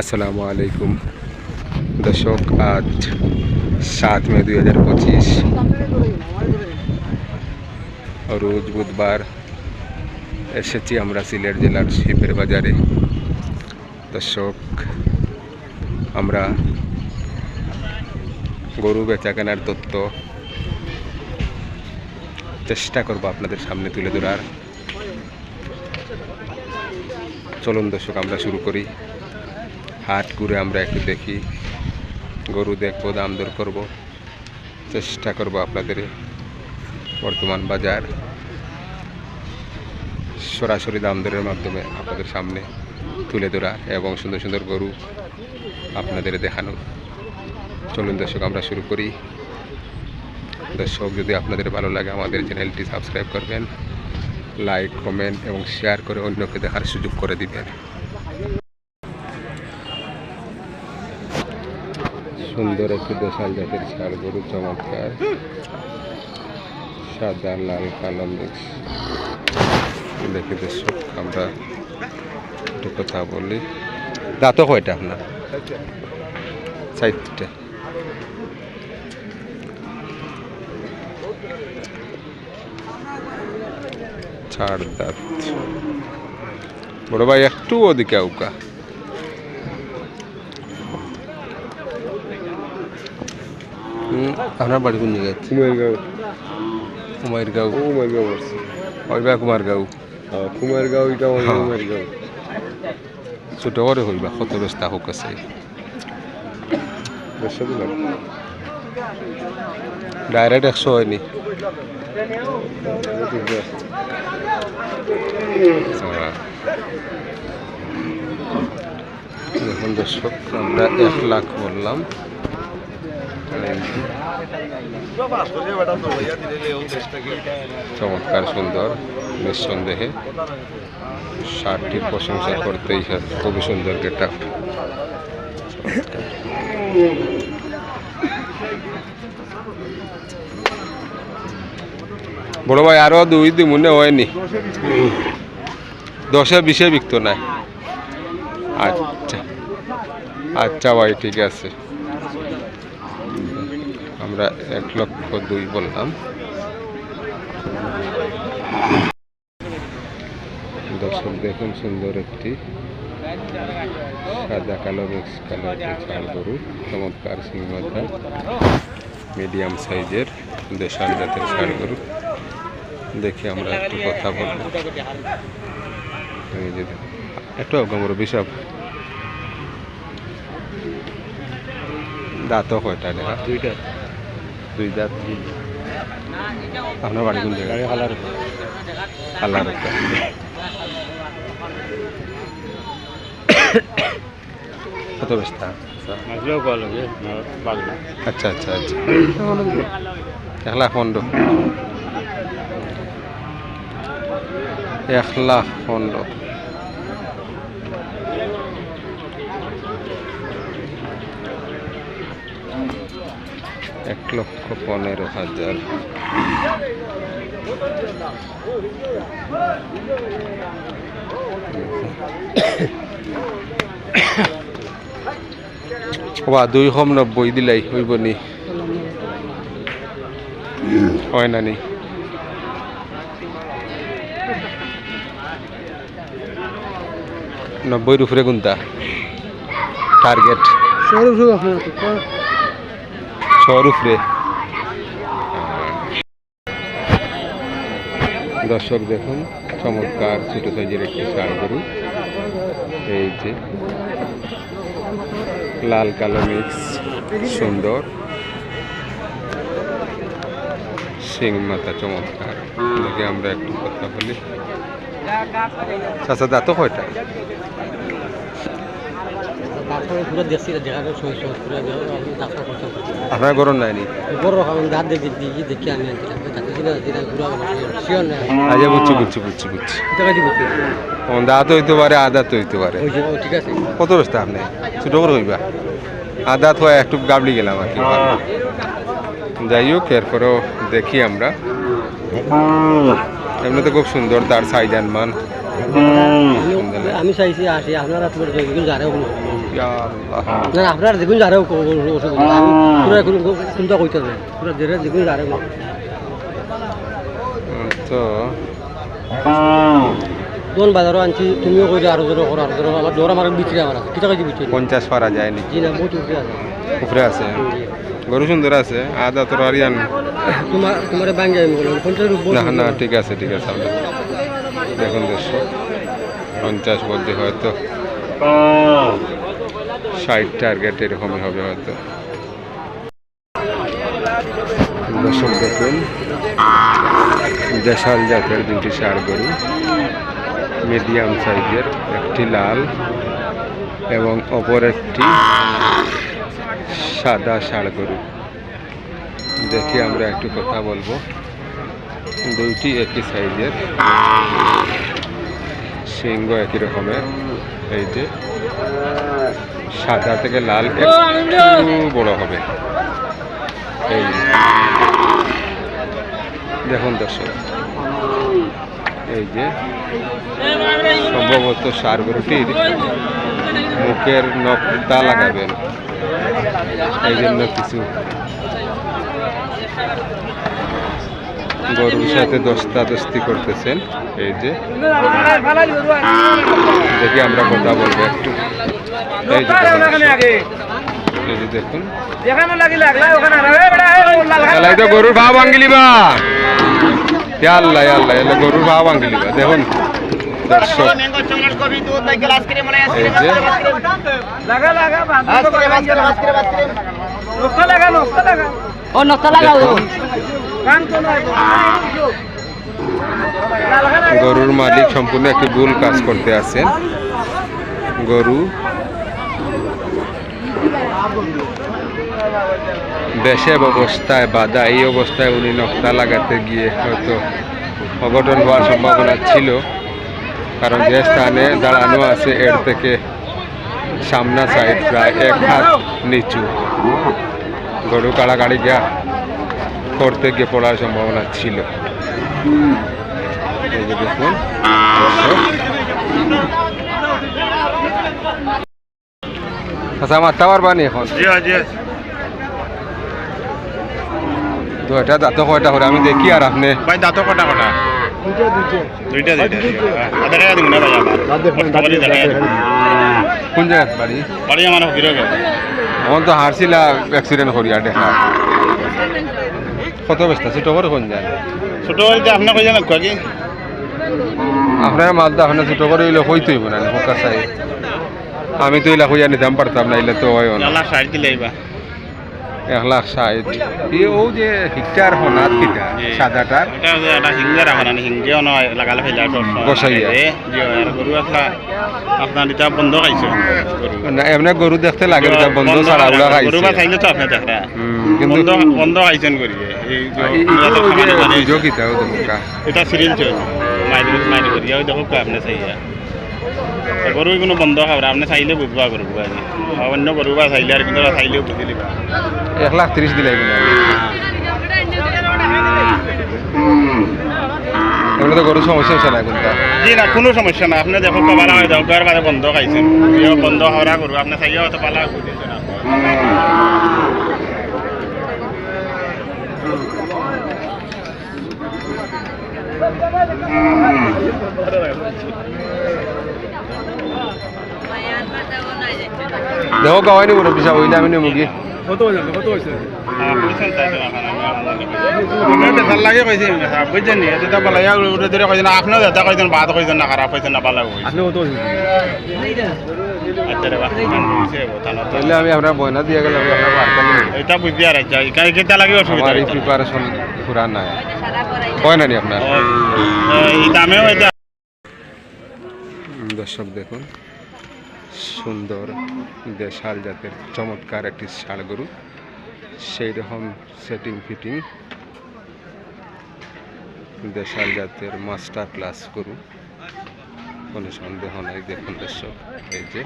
আসসালামু আলাইকুম। দর্শক, আজ সাত মে দুই হাজার পঁচিশ। রোজ বুধবার এসেছি আমরা সিলেট জেলার শিপের বাজারে। দর্শক, আমরা গরু বেচা কেনার তথ্য চেষ্টা করব আপনাদের সামনে তুলে ধরার। চলুন দর্শক, আমরা শুরু করি। হাট ঘুরে আমরা একটু দেখি। গরু দেখব, দাম দর করব। চেষ্টা করব আপনাদের বর্তমান বাজার সরাসরি দাম দরের মাধ্যমে আপনাদের সামনে তুলে ধরা এবং সুন্দর সুন্দর গরু আপনাদের দেখানো। চলুন দর্শক, আমরা শুরু করি। দর্শক, যদি আপনাদের ভালো লাগে আমাদের চ্যানেলটি সাবস্ক্রাইব করবেন, লাইক, কমেন্ট এবং শেয়ার করে অন্যকে দেখার সুযোগ করে দিবেন। সুন্দর একটি দেশাল জাতের ষাড় গরু চমৎকার। সাদা, লাল, কালো মিক্স দেখে দর্শক আমরা একটু কথা বলি। দাঁতও কয়টা আপনার? চারটে। ছাড় দাঁত। বড় ভাই, একটু ওদিকে আউকা। আপনার বাড়ি কোন জায়গায়? কুমারগাঁও। কুমারগাঁও। কুমারগাঁও। হইবা কুমারগাঁও? কুমারগাঁও এটা হ্যাঁ। কুমারগাঁও। ছোট করে হইবা কত ব্যস্ত হোক আছে। ডাইরেক্ট একশো হয়নি। হ্যাঁ। দেখুন দর্শক আমরা এক লাখ বললাম। চমৎকার, সুন্দর, নিঃসন্দেহে। শার্টটির প্রশংসা করতেই খুবই সুন্দর গেট বড় ভাই, আরও দুই দিন মনে হয়নি। দশে বিশে বিকতো নাই। আচ্ছা। আচ্ছা ভাই, ঠিক আছে। আমরা এক লক্ষ দুই বললাম। দর্শক, দেখুন সুন্দর একটি সাদা কালো মিক্স কালো ছাড় গরু। চমৎকার সিংহতা মিডিয়াম সাইজের দেশাল জাতের ছাড় গরু। দেখি আমরা একটু কথা দেখুন। একটু গমর বিষব। দাঁতও কয়টা দেখা দুইটা। দুই দাঁত আপনার বাড়ি কোন জায়গায় হালার আল্লাহ কত ব্যস্ত? আচ্ছা আচ্ছা আচ্ছা। এক লাখ পনেরো এক লাখ পনেরো এক লক্ষ পনেরো হাজার। বা দুই কম নব্বই দিলাই হইব নি। হয় না নি? নব্বইর উপরে কোনটা টার্গেট। সরু সরু শহর উপরে দর্শক দেখুন, চমৎকার ছোট সাইজের একটি ষাঁড় গরু। এই যে, লাল কালো মিক্স, সুন্দর। সিং মাথা চমৎকার। আমরা একটু কথা বলি। চাচা দাঁত কয়টা? ঘুরা শিওর না? আচ্ছা বুঝছি বুঝছি বুঝছি বুঝছি। দাঁত হইতে পারে আদাত হইতে পারে। কত ব্যস্ত আপনি ছোট করে হইবা। আদাত হয় একটু গাবলি গেলাম আর কি। যাই হোক এরপরেও দেখি আমরা। এমনি তো খুব সুন্দর তার সাইজ মান আমি- চাইছি আসি আপনারা তোমার যেগুলো ইয়া না না, আপনারা অসুবিধা নেই। পুরা চিন্তা করতে হবে। পুরা যারেও কোনো উম, তো কোন বাজারও আনছি তুমিও কই আরও জোর করো আরও জোর। আমার ডোর আমার বিক্রি আমার আছে কিটা কাছে বিক্রি পঞ্চাশ পারা যায়নি জি না বহুত উপরে আছে। উপরে আছে? গরু সুন্দর আছে? আদা তোর আরিয়ান তোমার তোমার ব্যাংকে আমি বললাম পঞ্চাশ উপর না না ঠিক আছে ঠিক আছে আমরা দেখুন দর্শক। পঞ্চাশ বলতে হয়তো ষাট টার্গেট এরকমই হবে হয়তো। দর্শক দেখুন, দেশাল জাতের দুটি ষাড় গরু মিডিয়াম সাইজের একটি লাল এবং অপর একটি সাদা ষাড় গরু। দেখি আমরা একটু কথা বলব। দুইটি একই সাইজের সিংহ একই রকমের, এই যে। সাদা থেকে লাল একটু বড় হবে। এই। দেখুন দর্শক এই যে সম্ভবত সার গরুটির মুখের নখটা লাগাবেন। এই জন্য কিছু গরুর সাথে দস্তা দস্তি করতেছেন। এই যে দেখি আমরা কথা বলব একটু। দেখুন, গরুর ভাব আঙ্গিলি বা। আল্লাহ আল্লাহ এলে গরুর ভাব আঙ্গিলি বা। দেখুন। দর্শক। ও নকশা লাগাও। গরুর মালিক সম্পূর্ণ একটি ভুল কাজ করতে আছেন। গরু দেশের অবস্থায় বাধা, এই অবস্থায় উনি নকটা লাগাতে গিয়ে হয়তো অঘটন হওয়ার সম্ভাবনা ছিল। কারণ যে স্থানে দাঁড়ানো আছে, এর থেকে সামনা সাইড প্রায় এক হাত নিচু। গরু কাড়াকাড়ি গিয়া করতে গিয়ে পড়ার সম্ভাবনা ছিল। দেখুন। আচ্ছা আমার টাওয়ার বানি এখন। তো এটা দাঁত কয়টা করে? আমি দেখি আর আপনি। ভাই দাঁত কটা কটা? দেখা যাবে। কোন জায়গায় বাড়ি? বাড়ি আমার ফিরে গেল আমার তো হারছিলা অ্যাক্সিডেন্ট করি আর দেখা। কত ব্যস্ত? ছোট করে কোন যায় ছোট হইতে আপনি কই জানেন আপনার মালদা আপনার ছোট করে হইলে হইতে না চাই আমি তো ইলা খুঁজে নিতাম পারতাম না ইলে তো হয় না। আল্লাহ দিলে এক লাখ ষাট। ই ও যে হিকটার হনাত কিটা সাদাটার? এটা যে একটা হিঙ্গে রাখা না নয় লাগালে ফেলে বসাইয়া। জি গরু একটা আপনার এটা বন্ধ খাইছে। না এমনি গরু দেখতে লাগে এটা বন্ধ ছাড়া উলা গরু বা খাইলে তো আপনি দেখা। হুম, কিন্তু বন্ধ বন্ধ খাইছেন করিয়ে এই যে ই- এটা সিরিয়াল চল মাইরি মাইরি করিয়া দেখো আপনি চাইয়া। গরু কোনো বন্ধ খাবার আপনি চাইলে বুঝবা গরু আজি। অন্য গরু বা চাইলে আর কিন্তু চাইলেও বুঝি লিবা এক লাখ ত্রিশ তো গরু সমস্যা হচ্ছে না কোনটা জি না কোনো সমস্যা না আপনি দেখো পালা হয় বারে বন্ধ খাইছেন বন্ধ খাওয়া গরু আপনি চাইয়া হয়তো পালা দেখো গাওয়াই নিব পিসা হইলে আমি নিব কি? বুঝছেন তাই তো আপনার দেখার লাগে কইছে বুঝছেন নি এটা পালা ইয়া উড়ে ধরে কইছেন আপনিও দাদা কইছেন বাদ কইছেন না খারাপ হইছেন না পালা কইছেন আচ্ছা তাহলে আমি আপনার বয়না দিয়ে গেলাম আপনার বার্তা এটা বুঝি আর আচ্ছা কেটা লাগে অসুবিধা আমার এই? প্রিপারেশন পুরা নাই। হয় না নি আপনার এই দামেও এটা দর্শক দেখুন। সুন্দর দেশাল জাতের চমৎকার একটি ষাড় গরু। সেই রকম সেটিং ফিটিং দেশাল জাতের মাস্টার ক্লাস গরু। কোনো সন্দেহ নাই, দেখুন দর্শক, এই যে।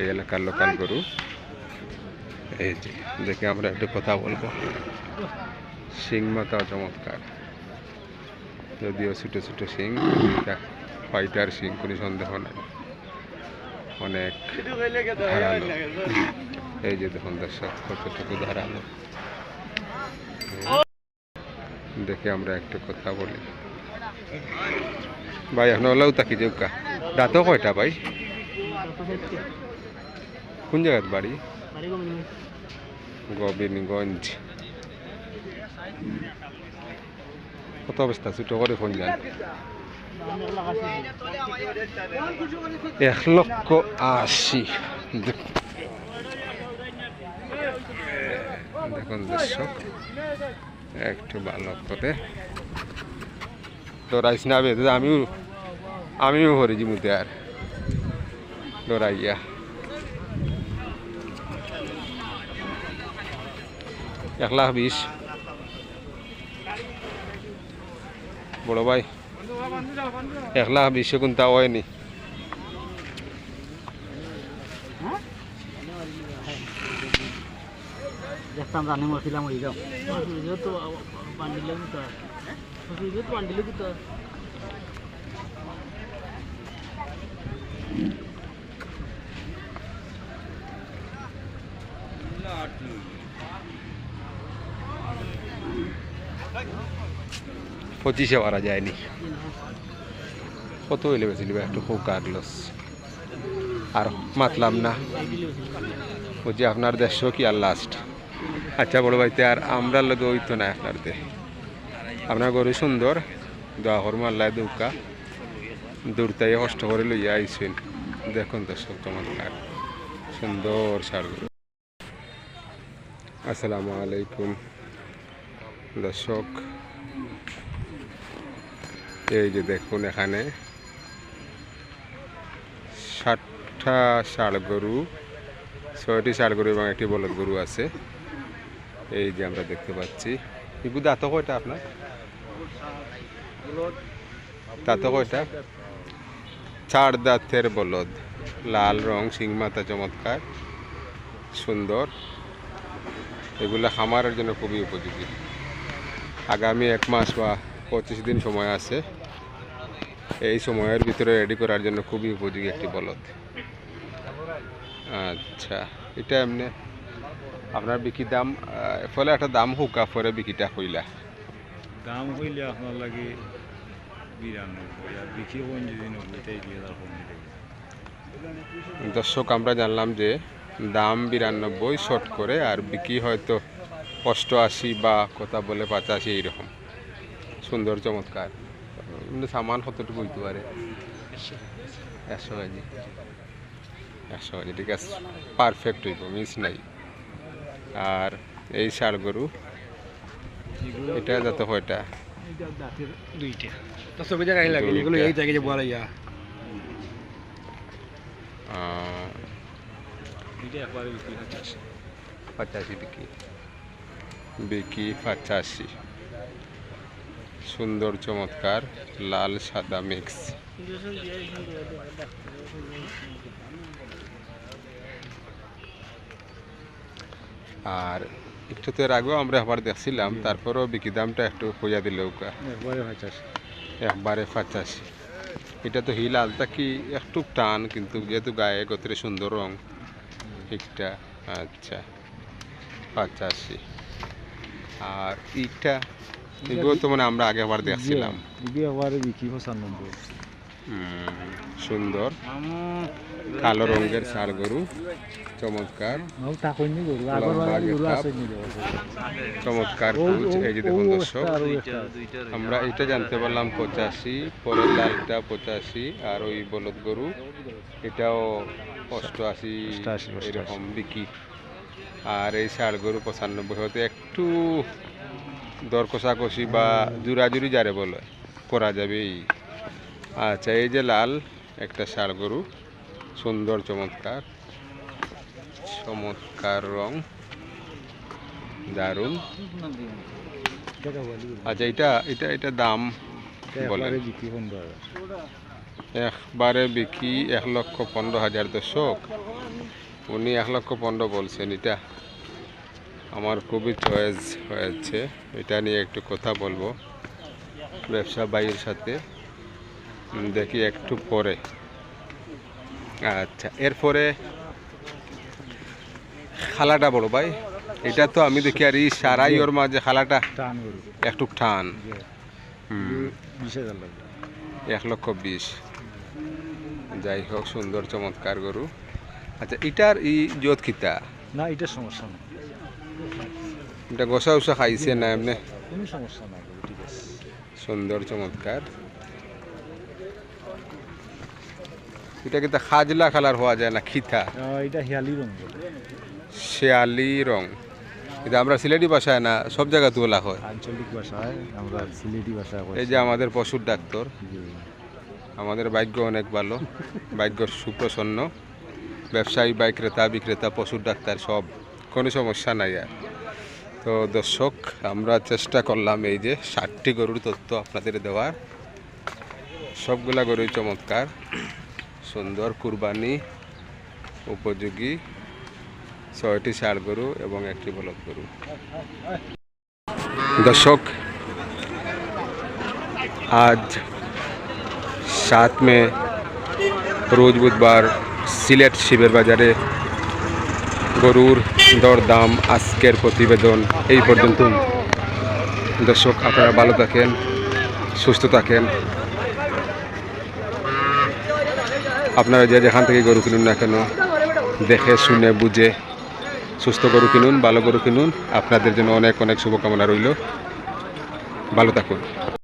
এই এলাকার লোকাল গরু। এই যে, দেখে আমরা একটু কথা বলব। সিং মাতা চমৎকার। যদিও ছোটো ছোটো শিং হোয়াইটার শিং কোনো সন্দেহ নাই। অনেক ধারালো এই যে দেখুন দর্শক কতটুকু ধারালো। দেখে আমরা একটু কথা বলি। ভাই এখন ওলাও তাকি যৌকা দাঁতও কয়টা ভাই? কোন জায়গার বাড়ি? গোবিন্দগঞ্জ কত অবস্থা? ছোটো করে ফোন যান এক লক্ষ আশি। দেখ- দেখুন দর্শক, একটু ভালো করে ডরাইস না বেদ আমিও আমিও হরি জিমুতে আর। ডরাইয়া। এক লাখ বিশ। বড় ভাই। এক লাখ বিশে কোনটা হয়নি। দেখতাম রানি মরছিলাম ওই যাও। তো বান্ডিলে তো তো বান্ডিলে তো পঁচিশে মারা যায়নি। কত হইলে বেশি একটু খুব কাটলস আর মাতলাম না। বলছি, আপনার দেড়শো কি আর লাস্ট আচ্ছা বড় ভাইতে, আর আমরা লগে ওই তো না আপনার দে আপনার গরু সুন্দর, দোয়া হর মাল্লায় দৌকা। দূরতাই কষ্ট করে লইয়া আইসেন দেখুন দর্শক, চমৎকার। সুন্দর ষাড় গরু। আসসালামু আলাইকুম। দর্শক এই যে দেখুন এখানে। ষাটটা ষাড় গরু, ছয়টি ষাড় গরু এবং একটি বলদ গরু আছে। এই যে আমরা দেখতে পাচ্ছি। ইগু দাঁত কয়টা আপনার? দাঁত কয়টা? চার দাঁতের বলদ। লাল রং, শিং মাথা চমৎকার, সুন্দর। এগুলো খামারের জন্য খুবই উপযোগী। আগামী এক মাস বা পঁচিশ দিন সময় আছে। এই সময়ের ভিতরে রেডি করার জন্য খুবই উপযোগী একটি বলদ। আচ্ছা এটা এমনি আপনার বিক্রি দাম ফলে একটা দাম হুকা পরে বিক্রিটা হইলা। দাম হইলে আপনার লাগে বিরানব্বই আর বিক্রি যদি নব্বইটাই দিয়ে তার দর্শক আমরা জানলাম যে দাম বিরানব্বই শর্ট করে আর বিক্রি হয়তো অষ্টআশি বা কথা বলে পঁচাশি এইরকম। সুন্দর চমৎকার। সামান কতটুকু হইতে পারে? একশো কেজি। একশো কেজি ঠিক আছে। পারফেক্ট হইব মিস নাই। আর এই ষাড় গরু এটা যত কয়টা? বিক্রি পঁচাশি বিকি বিকি পঁচাশি। সুন্দর চমৎকার লাল সাদা মিক্স আর একটু তো এর আগেও আমরা আবার দেখছিলাম তারপরেও বিকি দামটা একটু হইয়া দিল ওকা। একবারে পঁচাশি। এটা তো হিল আলতা কি একটু টান কিন্তু যেহেতু গায়ে গতরে সুন্দর রং ঠিকটা আচ্ছা পঁচাশি। আর ইটা এগুলো তো মানে আমরা দেখছিলাম। বিক্রি পঁচানব্বই সুন্দর। কালো রঙের ষাড় গরু চমৎকার। চমৎকার এই যে দেখুন দর্শক। আমরা এটা জানতে পারলাম পঁচাশি পরের লালটা পঁচাশি আর ওই বলদ গরু এটাও অষ্টআশি। এরকম বিকি আর এই ষাড় গরু পঁচানব্বই হতে একটু দর কষাকষি বা জুরাজুরি যারে বলে করা যাবে এই। আচ্ছা এই যে লাল একটা ষাড় গরু সুন্দর চমৎকার চমৎকার রং দারুণ। আচ্ছা এটা এটা এটা দাম একবারে বিক্রি একবারে বিক্রি এক লক্ষ পনেরো হাজার দর্শক। উনি এক লক্ষ পনেরো বলছেন এটা আমার খুবই চয়েস হয়েছে। এটা নিয়ে একটু কথা বলব ব্যবসা ভাইয়ের সাথে। দেখি একটু পরে। আচ্ছা এরপরে খালাটা বড় ভাই। এটা তো আমি দেখি আর এই সারাই ওর মাঝে খালাটা একটু টান। এক লক্ষ বিশ। যাই হোক, সুন্দর, চমৎকার গরু। আচ্ছা এটার ই জোত না, এটা সমস্যা না এটা গোসা উসা খাইছে না এমনি? কোনো সমস্যা না ঠিক আছে। সুন্দর চমৎকার। এটা কিন্তু খাজলা কালার হওয়া যায় না খিতা? এটা হিয়ালি গরু। শেয়ালি রং। এটা আমরা সিলেটি ভাষায় না সব জায়গাতে তোলা হয়। আঞ্চলিক ভাষায় আমরা সিলেটি ভাষায়। এই যে আমাদের পশুর ডাক্তার। আমাদের ভাগ্য অনেক ভালো ভাগ্য সুপ্রসন্ন। ব্যবসায়ী বাইক ক্রেতা বিক্রেতা পশুর ডাক্তার সব। কোনো সমস্যা নাই আর। তো দর্শক, আমরা চেষ্টা করলাম এই যে ষাটটি গরুর তথ্য আপনাদের দেওয়ার। সবগুলা গরুই চমৎকার, সুন্দর, কুরবানি, উপযোগী, ছয়টি ষাড় গরু এবং একটি বলদ গরু। দর্শক, আজ সাত মে, রোজ বুধবার সিলেট শিবের বাজারে গরুর দরদাম, আজকের প্রতিবেদন এই পর্যন্ত। দর্শক, আপনারা ভালো থাকেন, সুস্থ থাকেন। আপনারা যে যেখান থেকে গরু কিনুন না কেন, দেখে, শুনে, বুঝে, সুস্থ গরু কিনুন, ভালো গরু কিনুন। আপনাদের জন্য অনেক অনেক শুভকামনা রইল। ভালো থাকুন।